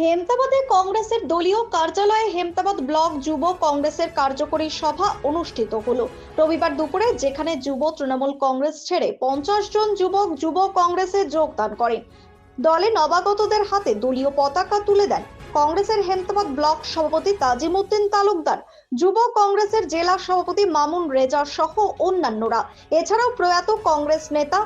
হেমতাবাদে কংগ্রেসের দলীয় কার্যালয়ে হেমতাবাদ ব্লক যুব কংগ্রেসের কার্যকরী সভা অনুষ্ঠিত হলো। রবিবার দুপুরে যেখানে যুব তৃণমূল কংগ্রেস ছেড়ে পঞ্চাশ জন যুবক যুব কংগ্রেসে যোগদান করেন দলে নবাগতদের হাতে দলীয় পতাকা তুলে দেন কংগ্রেসের হেমতাবাদ ব্লক সভাপতি তাজিমউদ্দিন তালুকদার, যুব কংগ্রেসের জেলা সভাপতি মামুন রেজা সহ অন্যান্যরা। এছাড়াও প্রয়াত কংগ্রেস নেতা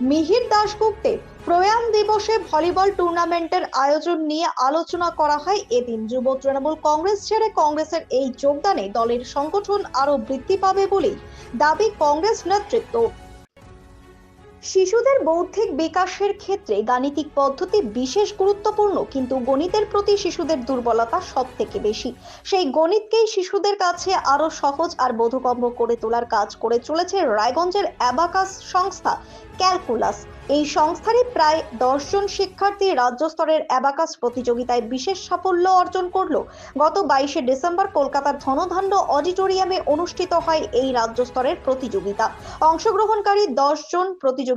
মিহির দাশগুপ্তে প্রয়াণ দিবসে ভলিবল টুর্নামেন্টের আয়োজন নিয়ে আলোচনা করা হয় এদিন। যুব তৃণমূল কংগ্রেস ছেড়ে কংগ্রেসের এই যোগদানে দলের সংগঠন আরও বৃদ্ধি পাবে বলে দাবি কংগ্রেস নেতৃত্ব। শিশুদের বৌদ্ধিক বিকাশের ক্ষেত্রে গাণিতিক পদ্ধতি বিশেষ গুরুত্বপূর্ণ, কিন্তু গণিতের প্রতি শিশুদের দুর্বলতা সব থেকে বেশি। সেই গণিতকেই শিশুদের কাছে আরও সহজ আর বোধগম্য করে তোলার কাজ করে চলেছে রায়গঞ্জের অ্যাবাকাস সংস্থা ক্যালকুলাস। এই সংস্থারই প্রায় দশজন শিক্ষার্থী রাজ্য স্তরের অ্যাবাকাস প্রতিযোগিতায় বিশেষ সাফল্য অর্জন করল। গত বাইশে ডিসেম্বর কলকাতার ধনধান্য অডিটোরিয়ামে অনুষ্ঠিত হয় এই রাজ্য স্তরের প্রতিযোগিতা। অংশগ্রহণকারী দশ জন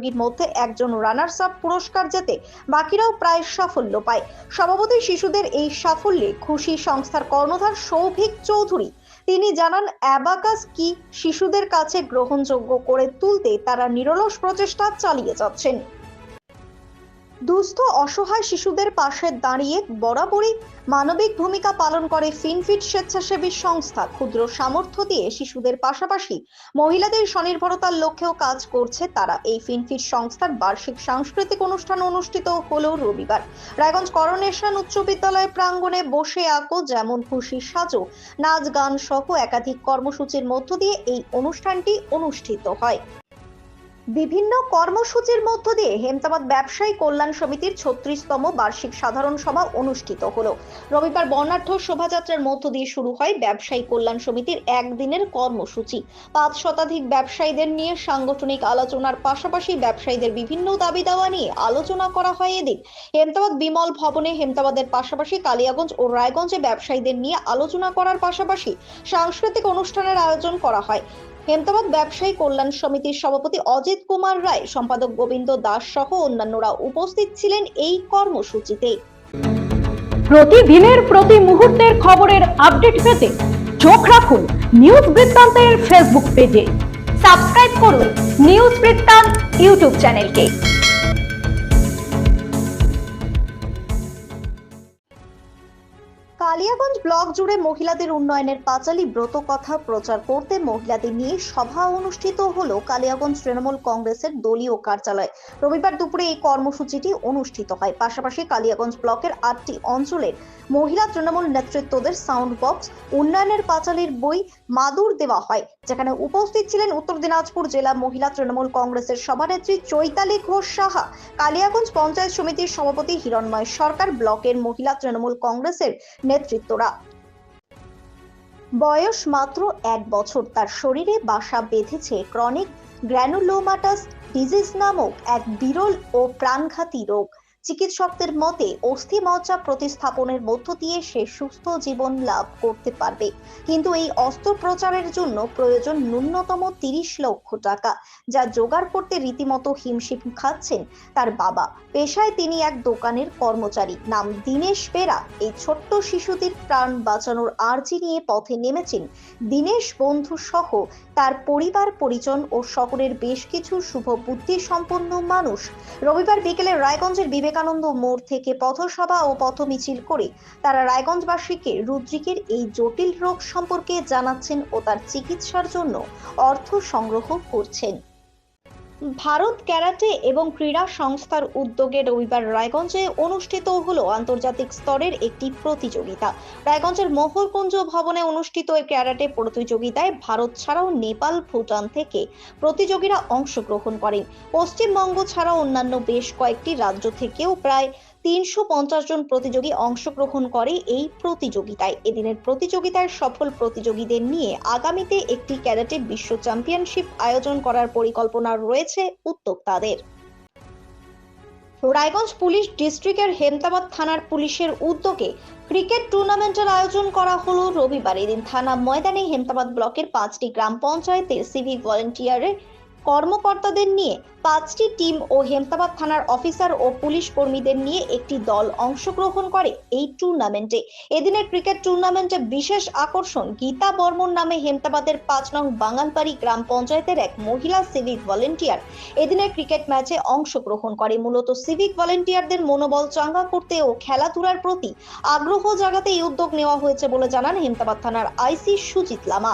প্রতিযোগীর মধ্যে একজন রানার্স আপ পুরস্কার জেতে বাকিরাও প্রায় সাফল্য পায়। সভাপতি শিশুদের এই সাফল্যে খুশি সংস্থার কর্ণধার সৌভিক চৌধুরী। তিনি জানান, অ্যাবাকাস কি শিশুদের কাছে গ্রহণযোগ্য করে তুলতে তারা নিরলস প্রচেষ্টা চালিয়ে যাচ্ছেন। দুস্থ অসহায় শিশুদের পাশে দাঁড়িয়ে বরাবরই মানবিক ভূমিকা পালন করে ফিনফিট স্বেচ্ছাসেবী সংস্থা। ক্ষুদ্র সামর্থ্য দিয়ে শিশুদের পাশাপাশি মহিলাদের স্বনির্ভরতার লক্ষ্যেও কাজ করছে তারা। এই ফিনফিট সংস্থার বার্ষিক সাংস্কৃতিক অনুষ্ঠান অনুষ্ঠিত হলো রবিবার। রায়গঞ্জ করোনেশন উচ্চ বিদ্যালয় প্রাঙ্গণে বসে আঁকো যেমন খুশি সাজো। নাচ, গান সহ একাধিক কর্মসূচির মধ্য দিয়ে এই অনুষ্ঠানটি অনুষ্ঠিত হয়। বিভিন্ন কর্মসূচির মধ্য দিয়ে হেমতাবাদ ব্যবসায়ী কল্যাণ সমিতির ছত্রিশতম বার্ষিক সাধারণ সভা অনুষ্ঠিত হলো। রবিবার বর্ণাঢ্য শোভাযাত্রার মধ্য দিয়ে শুরু হয় ব্যবসায়ী কল্যাণ সমিতির একদিনের কর্মসূচি। পাঁচ শতাধিক ব্যবসায়ীদের নিয়ে সাংগঠনিক আলোচনার পাশাপাশি ব্যবসায়ীদের বিভিন্ন দাবি দাওয়া নিয়ে আলোচনা করা হয় এদিন। হেমতাবাদ বিমল ভবনে হেমতাবাদের পাশাপাশি কালিয়াগঞ্জ ও রায়গঞ্জে ব্যবসায়ীদের নিয়ে আলোচনা করার পাশাপাশি সাংস্কৃতিক অনুষ্ঠানের আয়োজন করা হয়। হেমতাবাদ ব্যবসায়ী কল্যাণ সমিতির সভাপতি অজিত কুমার রায়, সম্পাদক গোবিন্দ দাস সহ অন্যান্যরা উপস্থিত ছিলেন এই কর্মসূচিতে। প্রতিদিনের প্রতি মুহূর্তের খবরের আপডেট পেতে চোখ রাখুন নিউজ বৃত্তান্তের ফেসবুক পেজে। সাবস্ক্রাইব করুন নিউজ বৃত্তান্ত ইউটিউব চ্যানেলকে। কালিয়াগঞ্জ ব্লক জুড়ে মহিলাদের উন্নয়নের পাঁচালী ব্রত কথা প্রচার করতে মহিলাদের নিয়ে সভা অনুষ্ঠিত হলো কালিয়াগঞ্জ তৃণমূল কংগ্রেসের দলীয় কার্যালয়। রবিবার দুপুরে এই কর্মসূচিটি অনুষ্ঠিত হয়। পাশাপাশি কালিয়াগঞ্জ ব্লকের আটটি অঞ্চলের মহিলা তৃণমূল নেতৃত্বদের সাউন্ড বক্স উন্নয়নের পাঁচালীর বই, মাদুর দেওয়া হয়। যেখানে উপস্থিত ছিলেন উত্তর দিনাজপুর জেলা মহিলা তৃণমূল কংগ্রেসের সভানেত্রী চৈতালি ঘোষ সাহা, কালিয়াগঞ্জ পঞ্চায়েত সমিতির সভাপতি হিরণময় সরকার, ব্লকের মহিলা তৃণমূল কংগ্রেসের নেতৃত্বরা। বয়স মাত্র এক বছর, তার শরীরে বাসা বেঁধেছে ক্রনিক গ্র্যানুলোমাটাস ডিজিজ নামক এক বিরল ও প্রাণঘাতী রোগ। চিকিৎসকদের মতে, অস্থি মজ্জা প্রতিস্থাপনের মধ্য দিয়ে সে সুস্থ জীবন লাভ করতে পারবে। কিন্তু এই অস্ত্রোপচারের জন্য প্রয়োজন ন্যূনতম তিরিশ লক্ষ টাকা, যা জোগাড় করতে রীতিমতো হিমশিম খাচ্ছেন তার বাবা। পেশায় তিনি এক দোকানের কর্মচারী। নাম দীনেশ বেরা। এই ছোট্ট শিশুটির প্রাণ বাঁচানোর আর্জি নিয়ে পথে নেমেছেন দীনেশ বন্ধু সহ তার পরিবার, পরিজন ও শহরের বেশ কিছু শুভ বুদ্ধি সম্পন্ন মানুষ। রবিবার বিকেলে রায়গঞ্জের বিবেক বিবেকানন্দ মোড় থেকে পথসভা ও পথ মিছিল করে তারা রায়গঞ্জবাসীকে রুদ্রিকের এই জটিল রোগ সম্পর্কে জানাচ্ছেন ও তার চিকিৎসার জন্য অর্থ সংগ্রহ করছেন। ভারত ক্যারাটে এবং ক্রীড়া সংস্থার উদ্যোগে রবিবার রায়গঞ্জে অনুষ্ঠিত হল আন্তর্জাতিক স্তরের একটি প্রতিযোগিতা। রায়গঞ্জের মোহরকুঞ্জ ভবনে অনুষ্ঠিত এই ক্যারাটে প্রতিযোগিতায় ভারত ছাড়াও নেপাল, ভুটান থেকে প্রতিযোগীরা অংশগ্রহণ করেন। পশ্চিমবঙ্গ ছাড়াও অন্যান্য বেশ কয়েকটি রাজ্য থেকেও প্রায় তিনশো পঞ্চাশ জন প্রতিযোগী অংশগ্রহণ করে এই প্রতিযোগিতায়। এদিনের প্রতিযোগিতার সফল প্রতিযোগীদের নিয়ে আগামীতে একটি ক্যারাটে বিশ্ব চ্যাম্পিয়নশিপ আয়োজন করার পরিকল্পনা রয়েছে উদ্যোক্তাদের। রায়গঞ্জ পুলিশ ডিস্ট্রিক্টের হেমতাবাদ থানার পুলিশের উদ্যোগে ক্রিকেট টুর্নামেন্টের আয়োজন করা হলো রবিবার। এদিন থানা ময়দানে হেমতাবাদ ব্লকের পাঁচটি গ্রাম পঞ্চায়েতের সিভিক ভলেন্টিয়ারের কর্মকর্তাদের নিয়ে পাঁচটি টিম ও হেমতাবাদ থানার অফিসার ও পুলিশ কর্মীদের নিয়ে একটি দল অংশগ্রহণ করে এই টুর্নামেন্টে। এদিনের ক্রিকেট টুর্নামেন্টে বিশেষ আকর্ষণ গীতা বর্মন নামে হেমতাবাদের পাঁচ নং বাঙালবাড়ি গ্রাম পঞ্চায়েতের এক মহিলা সিভিক ভলেন্টিয়ার। এদিনের ক্রিকেট ম্যাচে অংশগ্রহণ করে মূলত সিভিক ভলেন্টিয়ারদের মনোবল চাঙ্গা করতে ও খেলাধুলার প্রতি আগ্রহ জাগাতে এই উদ্যোগ নেওয়া হয়েছে বলে জানান হেমতাবাদ থানার আইসি সুজিত লামা।